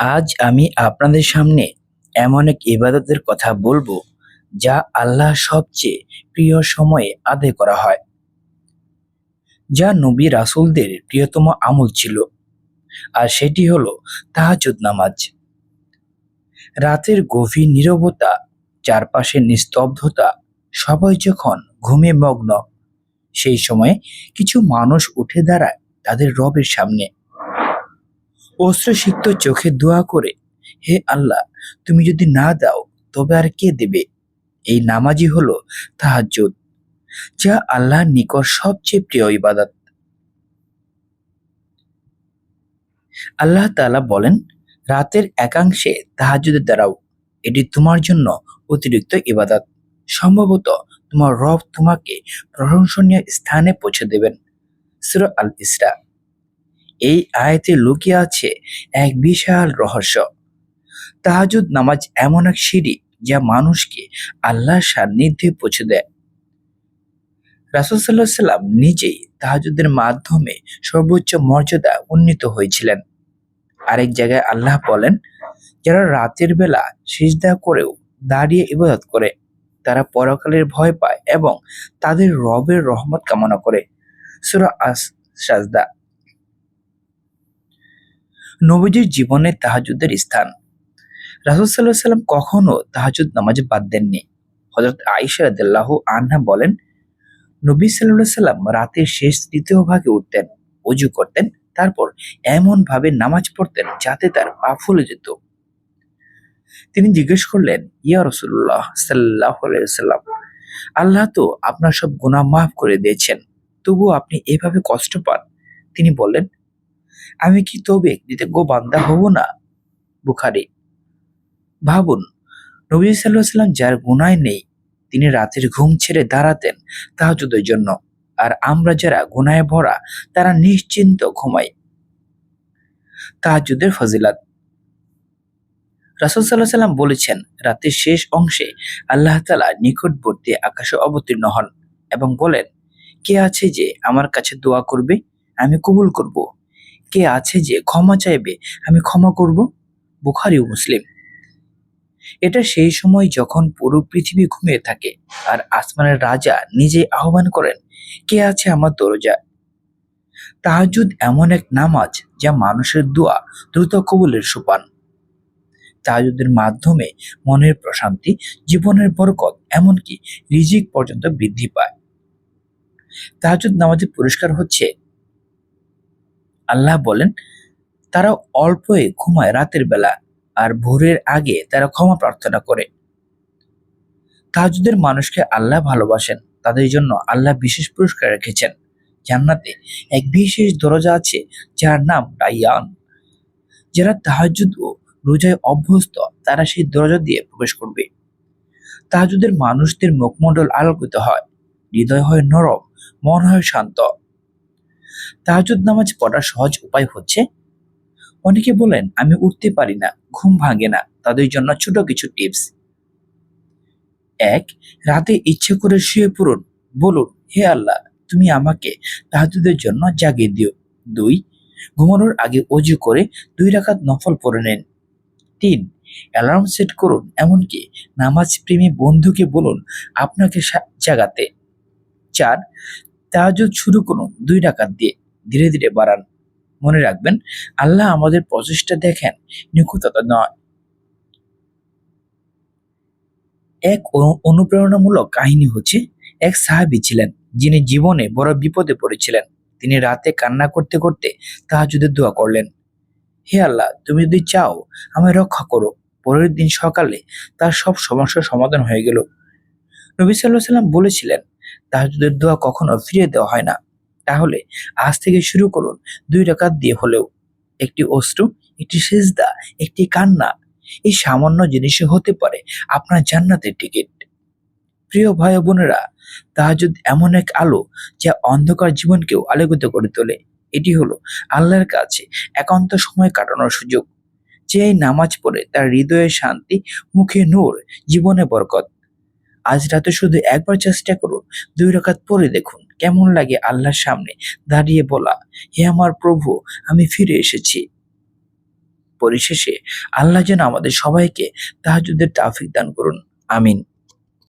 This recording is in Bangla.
আজ আমি আপনাদের সামনে এমন এক ইবাদতের কথা বলব, যা আল্লাহ সবচেয়ে প্রিয় সময়ে আদায় করা হয়। যা নবী রাসূলদের প্রিয়তম আমল ছিল, আর সেটি হলো তাহাজ্জুদ নামাজ। রাতের গভীর নীরবতা, চারপাশে নিস্তব্ধতা, সবাই যখন ঘুমে মগ্ন, সেই সময়ে কিছু মানুষ উঠে দাঁড়ায় তাদের রবের সামনে। অশ্রুসিক্ত চোখে দোয়া করে, হে আল্লাহ, তুমি যদি না দাও, তবে আর কে দেবে? এই নামাজই হলো তাহাজ্জুদ, যা আল্লাহর নিকট সবচেয়ে প্রিয় ইবাদত। আল্লাহ তাআলা বলেন, রাতের একাংশে তাহাজ্জুদের দ্বারাও এটি তোমার জন্য অতিরিক্ত ইবাদত। সম্ভবত তোমার রব তোমাকে প্রশংসনীয় স্থানে পৌঁছে দেবেন। সূরা আল ইসরা এই আয়াতে লুকিয়ে আছে এক বিশাল রহস্য। তাহাজুদ নামাজ এমন এক সিঁড়ি যা মানুষকে আল্লাহর সান্নিধ্যে পৌঁছে দেয়। রাসুল সাল্লাহ সাল্লাম নিজেই তাহাজুদের মাধ্যমে সর্বোচ্চ মর্যাদা উন্নীত হয়েছিলেন। আরেক জায়গায় আল্লাহ বলেন, যারা রাতের বেলা সিজদা করেও দাঁড়িয়ে ইবাদত করে, তারা পরকালের ভয় পায় এবং তাদের রবের রহমত কামনা করে। সুরা আস সাজদা নবীজির জীবনে তাহাজুদের স্থান। রাসুল সাল্লাহ সাল্লাম কখনো তাহাজুদ নামাজে বাদ দেননি। হজরত আইসা রাদিল্লাহ আনহা বলেন, নবী সাল্লাহ সাল্লাম রাতের শেষ তৃতীয় ভাগে উঠতেন অজু করতেন, তারপর এমন ভাবে নামাজ পড়তেন যাতে তার পা ফুলে যেত। তিনি জিজ্ঞেস করলেন, ইয়া রসুল্লাহ সাল্লাহ সাল্লাম, আল্লাহ তো আপনার সব গুনাহ মাফ করে দিয়েছেন তবু আপনি এভাবে কষ্ট পান? তিনি বললেন আমি কি তবে কৃতজ্ঞ বান্দা হব না? বুখারি। ভাবুন, নবী সাল্লাম যার গুনায় নেই, তিনি রাতের ঘুম ছেড়ে দাঁড়াতেন তাহাজুদের জন্য। আর আমরা যারা গুনায় ভরা, তারা নিশ্চিন্ত ঘুমাই। তাহাজুদের ফজিলাত। রাসুল সাল্লাহ সাল্লাম বলেছেন, রাতের শেষ অংশে আল্লাহ তালা নিকটবর্তী আকাশে অবতীর্ণ হন এবং বলেন, কে আছে যে আমার কাছে দোয়া করবে? আমি কবুল করব। কে আছে যে ক্ষমা চাইবে, আমি ক্ষমা করব? বুখারি ও মুসলিম। এটা সেই সময় যখন পুরো পৃথিবী ঘুমিয়ে থাকে আর আসমানের রাজা নিজে আহ্বান করেন, কে আছে আমার দরজা তাহাজুদ এমন এক নামাজ যা মানুষের দোয়া, দ্রুত কবুলের সোপান। তাহাজুদের মাধ্যমে মনের প্রশান্তি, জীবনের বরকত, এমনকি রিজিক পর্যন্ত বৃদ্ধি পায়। তাহাজুদ নামাজের পুরস্কার হচ্ছে আল্লাহ বলেন তারা অল্পই ঘুমায় রাতের বেলা আর ভোরের আগে তারা ক্ষমা প্রার্থনা করে। তাহাজুদের মানুষকে আল্লাহ ভালোবাসেন, তাদের জন্য আল্লাহ বিশেষ পুরস্কার রেখেছেন। জান্নাতে এক বিশেষ দরজা আছে যার নাম রাইয়ান। যারা তাহাজুদ ও রোজায় অভ্যস্ত, তারা সেই দরজা দিয়ে প্রবেশ করবে। তাহাজুদের মানুষদের মুখমণ্ডল আলোকিত হয়, হৃদয় হয় নরম, মন হয় শান্ত। তাহাজুদ নামাজ পড়ার সহজ উপায় হচ্ছে, অনেকে বলেন, আমি উঠতে পারি না, ঘুম ভাঙে না, তাদের জন্য ছোট কিছু টিপস। এক, রাতে ইচ্ছে করে শুয়ে পড়ুন, বলুন, হে আল্লাহ, তুমি আমাকে তাহাজুদের জন্য জাগিয়ে দিও। দুই, ঘুমানোর আগে অজু করে দুই রাকাত নফল পড়ে নেন। তিন, অ্যালার্ম সেট করুন, এমনকি নামাজ প্রেমী বন্ধুকে বলুন, আপনাকে জাগাতে। চার, তাহাজুদ শুরু করুন দুই রাকাত দিয়ে। ধীরে ধীরে বাড়ান। মনে রাখবেন, আল্লাহ আমাদের প্রচেষ্টা দেখেন, নিখুঁততা নয়। এক অনুপ্রেরণামূলক কাহিনী হচ্ছে, এক সাহাবি ছিলেন, যিনি জীবনে বড় বিপদে পড়েছিলেন। তিনি রাতে কান্না করতে করতে তাহাজুদের দোয়া করলেন, হে আল্লাহ, তুমি যদি চাও, আমায় রক্ষা করো। পরের দিন সকালে তার সব সমস্যার সমাধান হয়ে গেল। নবী সাল্লাহ সাল্লাম বলেছিলেন, তাহাজুদের দোয়া কখনো ফিরিয়ে দেওয়া হয় না। তাহলে আজ থেকে শুরু করুন দুই রাকাত দিয়ে হলেও। একটি অশ্রু, একটি সেজদা, একটি কান্না, এই সামান্য জিনিসে হতে পারে আপনার জান্নাতের টিকিট। প্রিয় ভাই বোনেরা, তাহাজুদ এমন এক আলো যা অন্ধকার জীবনকেও আলোকিত করে তোলে। এটি হলো আল্লাহর কাছে একান্ত সময় কাটানোর সুযোগ। যে নামাজ পড়ে তার হৃদয়ে শান্তি, মুখে নূর, জীবনে বরকত। আজ রাতে শুধু একবার চেষ্টা করুন দুই রাকাত পরে দেখুন। কেমন লাগে আল্লাহর সামনে দাঁড়িয়ে বলা? হে আমার প্রভু, আমি ফিরে এসেছি। পরিশেষে আল্লাহ যেন আমাদের সবাইকে তাহাজুদের তাফিক দান করুন। আমিন।